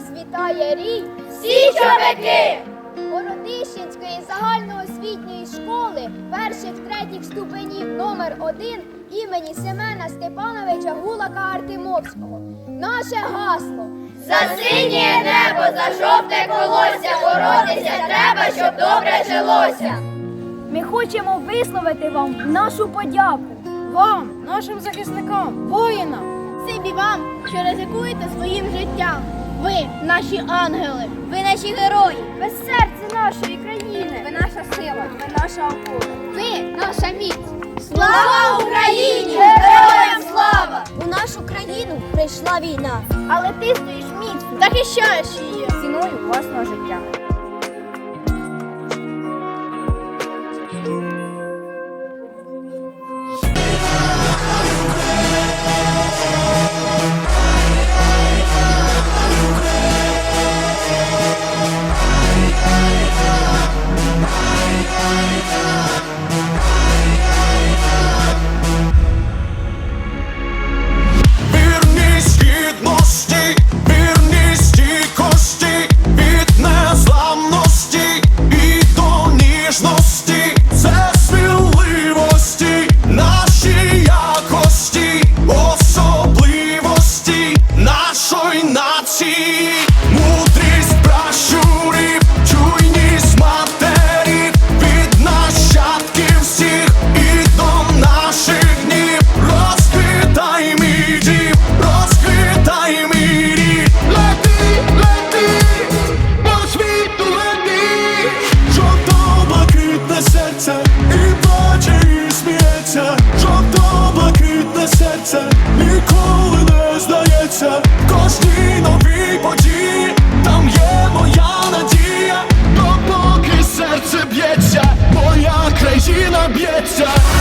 розцвітає рій, всі човики! Городищенської загальноосвітньої школи перших третіх ступенів номер 1 імені Семена Степановича Гулака Артемовського. Наше гасло за синє небо, за жовте колося, боротися треба, щоб добре жилося. Ми хочемо висловити вам нашу подяку, вам, нашим захисникам, воїнам, всім і вам, що ризикуєте своїм життям. Ви наші ангели, ви наші герої, ви серце нашої країни. Ви наша сила, ви наша опора. Ви наша міць. Слава Україні! Героям слава! У нашу країну прийшла війна. Але ти стоїш міцно, захищаєш її ціною власного життя. kobieta